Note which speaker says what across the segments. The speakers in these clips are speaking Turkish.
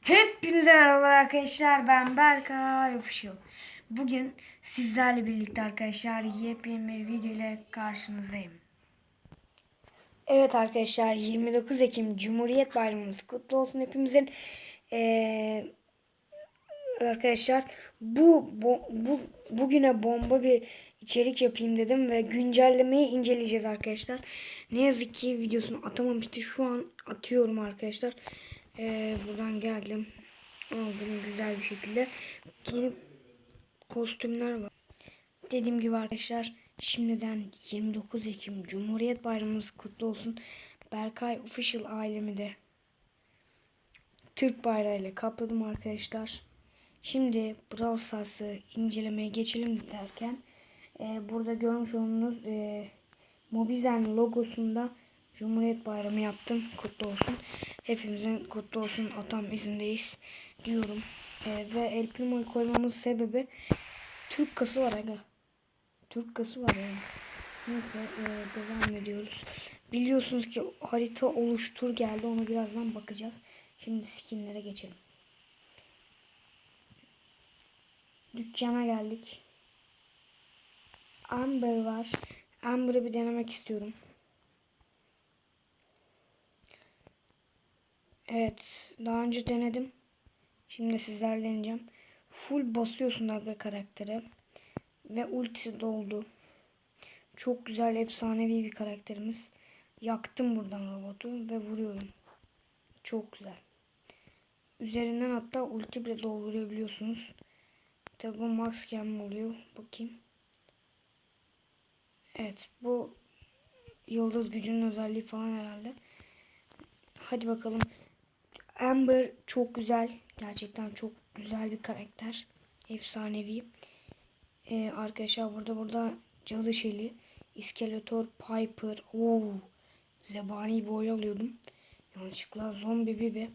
Speaker 1: Hepinize merhabalar arkadaşlar. Ben Berkay Official. Bugün sizlerle birlikte arkadaşlar yepyeni bir video ile karşınızdayım. Evet arkadaşlar 29 Ekim Cumhuriyet Bayramımız kutlu olsun hepimizin. Ee, arkadaşlar bu, bu, bu bugüne bomba bir içerik yapayım dedim ve güncellemeyi inceleyeceğiz arkadaşlar. Ne yazık ki videosunu atamamıştı. Şu an atıyorum arkadaşlar. Ee, buradan geldim. Aldım güzel bir şekilde. Yeni kostümler var. Dediğim gibi arkadaşlar şimdiden 29 Ekim Cumhuriyet Bayramımız kutlu olsun. Berkay Official ailemi de Türk bayrağıyla kapladım arkadaşlar. Şimdi Brawl Stars'ı incelemeye geçelim derken e, burada görmüş olduğunuz e, Mobizen logosunda Cumhuriyet Bayramı yaptım. Kutlu olsun. Hepimizin kutlu olsun. Atam izindeyiz diyorum. E, ve El Primo'yu koymamız sebebi Türk kası var aga. Türk kası var yani. Neyse e, devam ediyoruz. Biliyorsunuz ki harita oluştur geldi. Ona birazdan bakacağız. Şimdi skinlere geçelim. Dükkana geldik. Amber var. Amber'ı bir denemek istiyorum. Evet. Daha önce denedim. Şimdi sizlerle deneyeceğim. Full basıyorsun aga karaktere. Ve ultisi doldu. Çok güzel efsanevi bir karakterimiz. Yaktım buradan robotu ve vuruyorum. Çok güzel. Üzerinden hatta ulti bile doldurabiliyorsunuz. Tabi bu max cam oluyor. Bakayım. Evet bu yıldız gücünün özelliği falan herhalde. Hadi bakalım. Amber çok güzel. Gerçekten çok güzel bir karakter. Efsanevi. Ee, arkadaşlar burada burada cadı şeli, iskeletor, piper, oo, zebani boy alıyordum. Yanlışlıkla zombi bibi.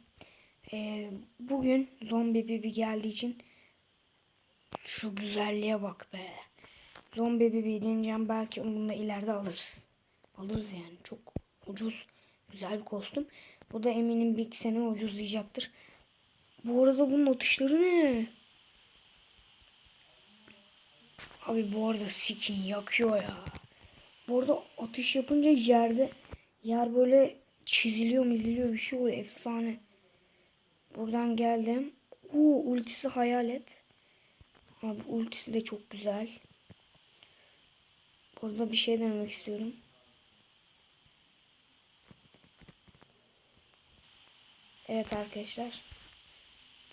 Speaker 1: Ee, bugün zombi bibi geldiği için şu güzelliğe bak be. Zombi bibi deneyeceğim. Belki onu da ileride alırız. Alırız yani. Çok ucuz. Güzel bir kostüm. Bu da eminim bir iki sene ucuzlayacaktır. Bu arada bunun atışları ne? Abi bu arada skin yakıyor ya. Bu arada atış yapınca yerde yer böyle çiziliyor miziliyor bir şey oluyor. Efsane. Buradan geldim. Uuu ultisi hayalet. Abi ultisi de çok güzel. Burada bir şey denemek istiyorum. Evet arkadaşlar.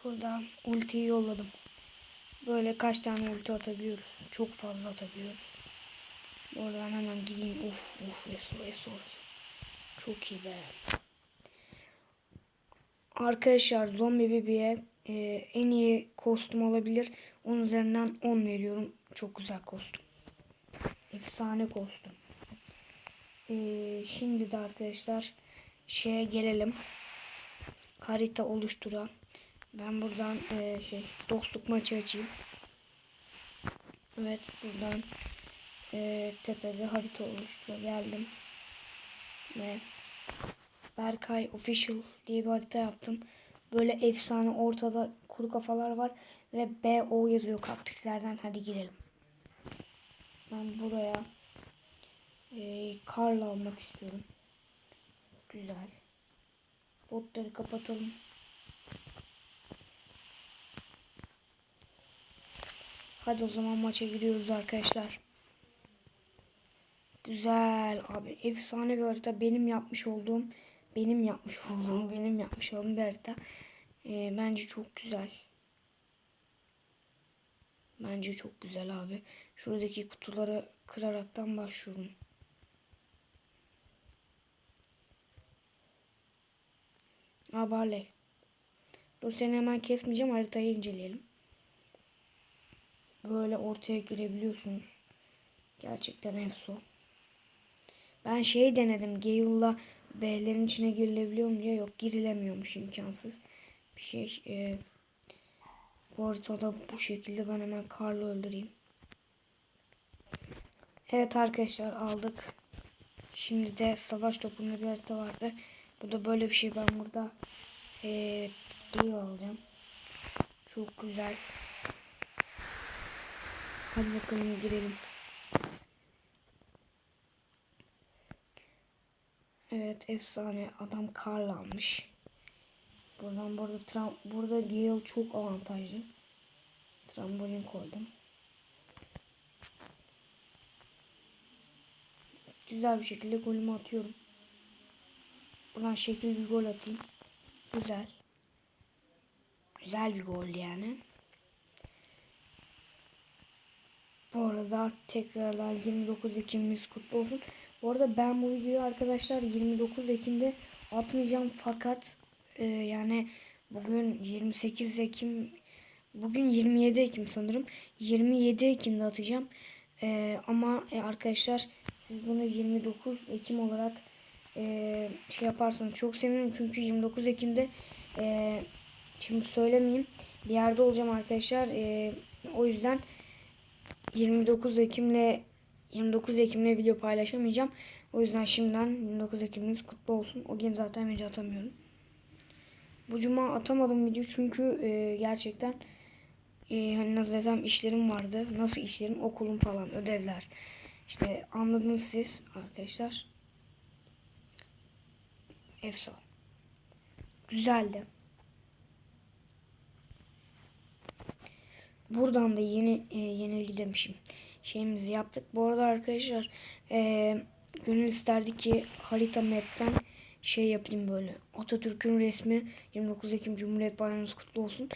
Speaker 1: Burada ultiyi yolladım. Böyle kaç tane ulti atabiliyoruz. Çok fazla atabiliyoruz. Oradan hemen gideyim. Uf uf eso eso. Çok iyi be. Arkadaşlar zombi bebeğe e, en iyi kostüm olabilir. Onun üzerinden 10 veriyorum. Çok güzel kostüm. Efsane kostüm. E, şimdi de arkadaşlar şeye gelelim. Harita oluşturan. Ben buradan e, şey dostluk maçı açayım. Evet buradan e, tepede harita oluştura geldim. Ve Berkay Official diye bir harita yaptım. Böyle efsane ortada kuru kafalar var ve BO yazıyor kaktüslerden. Hadi girelim. Ben buraya e, karla almak istiyorum. Güzel. Botları kapatalım. Hadi o zaman maça giriyoruz arkadaşlar. Güzel abi efsane bir harita benim yapmış olduğum benim yapmış olduğum benim yapmış olduğum bir harita. Ee, bence çok güzel. Bence çok güzel abi. Şuradaki kutuları kıraraktan başlıyorum. Abale. Dur seni hemen kesmeyeceğim haritayı inceleyelim. Böyle ortaya girebiliyorsunuz. Gerçekten efso. Ben şey denedim. Gale'la B'lerin içine girilebiliyor mu diye. Yok girilemiyormuş imkansız. Bir şey. E, bu haritada bu şekilde ben hemen Karl'ı öldüreyim. Evet arkadaşlar aldık. Şimdi de savaş topunda bir harita vardı. Bu da böyle bir şey. Ben burada e, Gale alacağım. Çok güzel. Hadi bakalım girelim. Evet efsane adam Karl almış. Buradan burada tram burada Gale çok avantajlı. Trambolin koydum. Güzel bir şekilde golümü atıyorum. Buradan şekil bir gol atayım. Güzel. Güzel bir gol yani. Bu arada tekrardan 29 Ekim'imiz kutlu olsun. Bu arada ben bu videoyu arkadaşlar 29 Ekim'de atmayacağım fakat e, yani bugün 28 Ekim bugün 27 Ekim sanırım 27 Ekim'de atacağım. E, ama e, arkadaşlar siz bunu 29 Ekim olarak şey yaparsanız çok sevinirim çünkü 29 Ekim'de e, şimdi söylemeyeyim bir yerde olacağım arkadaşlar. E, o yüzden 29 Ekim'le 29 Ekim'le video paylaşamayacağım. O yüzden şimdiden 29 Ekim'iniz kutlu olsun. O gün zaten video atamıyorum. Bu cuma atamadım video çünkü e, gerçekten e, hani nasıl desem işlerim vardı. Nasıl işlerim? Okulum falan, ödevler. İşte anladınız siz arkadaşlar. Efsane. Güzeldi. Buradan da yeni e, yenilgi demişim. Şeyimizi yaptık. Bu arada arkadaşlar e, gönül isterdi ki harita map'ten şey yapayım böyle. Atatürk'ün resmi 29 Ekim Cumhuriyet Bayramınız kutlu olsun.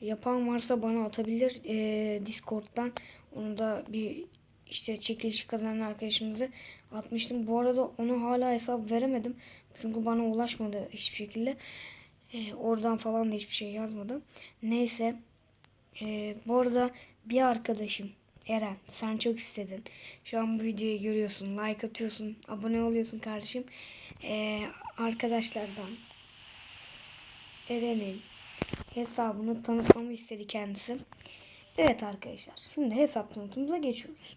Speaker 1: Yapan varsa bana atabilir e, Discord'dan. Onu da bir işte çekilişi kazanan arkadaşımızı atmıştım. Bu arada onu hala hesap veremedim. Çünkü bana ulaşmadı hiçbir şekilde. E, oradan falan da hiçbir şey yazmadı. Neyse. E, bu arada bir arkadaşım Eren sen çok istedin. Şu an bu videoyu görüyorsun. Like atıyorsun. Abone oluyorsun kardeşim. E, arkadaşlardan Eren'in hesabını tanıtmamı istedi kendisi. Evet arkadaşlar. Şimdi hesap tanıtımımıza geçiyoruz.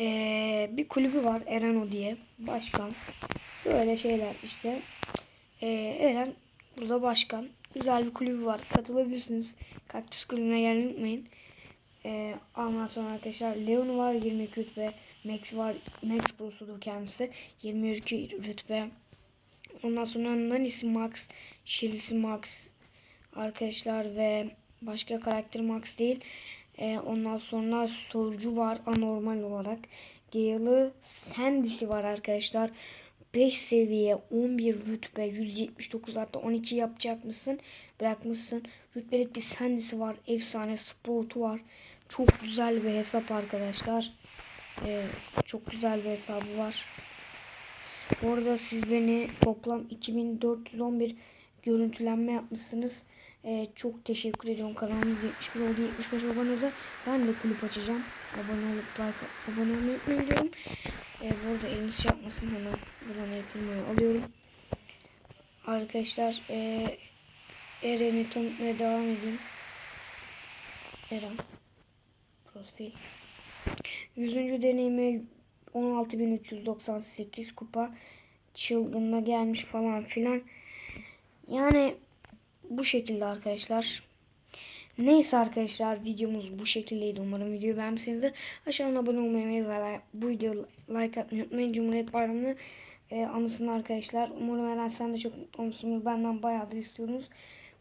Speaker 1: Ee, bir kulübü var Ereno diye. Başkan. Böyle şeyler işte. Ee, Eren burada başkan. Güzel bir kulübü var. Katılabilirsiniz. Kaktüs kulübüne gelmeyi unutmayın. Ee, ondan sonra arkadaşlar Leon var 22 rütbe. Max var. Max Pro'sudur kendisi. 22 rütbe. Ondan sonra Nanisi Max. Shellisi Max. Arkadaşlar ve başka karakter Max değil. Ee, ondan sonra Solcu var anormal olarak. Gale'ı Sandy'si var arkadaşlar. 5 seviye 11 rütbe 179 hatta 12 yapacak mısın? Bırakmışsın. Rütbelik bir Sandy'si var. Efsane Sprout'u var. Çok güzel bir hesap arkadaşlar. Ee, çok güzel bir hesabı var. Bu arada siz beni toplam 2411 görüntülenme yapmışsınız. Ee, çok teşekkür ediyorum. Kanalımız 71 oldu. 75 abonede. Ben de kulüp açacağım. Abone olup like abone olmayı unutmayın diyorum. Ee, bu arada eliniz şey yapmasın hemen buradan yapılmayı alıyorum. Arkadaşlar e, Eren'i tanıtmaya devam edeyim. Eren. Profil. 100. deneyimi 16.398 kupa çılgınla gelmiş falan filan. Yani bu şekilde arkadaşlar. Neyse arkadaşlar videomuz bu şekildeydi. Umarım videoyu beğenmişsinizdir. Aşağıdan abone olmayı ve bu videoyu like atmayı unutmayın. Cumhuriyet Bayramı'nı e, anısını arkadaşlar. Umarım Eren sen de çok mutlu olmuşsunuz. Benden bayağıdır istiyorsunuz.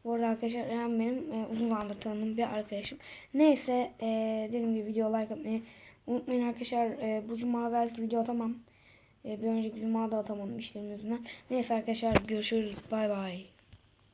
Speaker 1: Bu arada arkadaşlar Eren benim e, uzun zamandır tanıdığım bir arkadaşım. Neyse e, dediğim gibi video like atmayı unutmayın arkadaşlar. E, bu cuma belki video atamam. E, bir önceki cuma da atamadım işlerim yüzünden. Neyse arkadaşlar görüşürüz. Bay bay.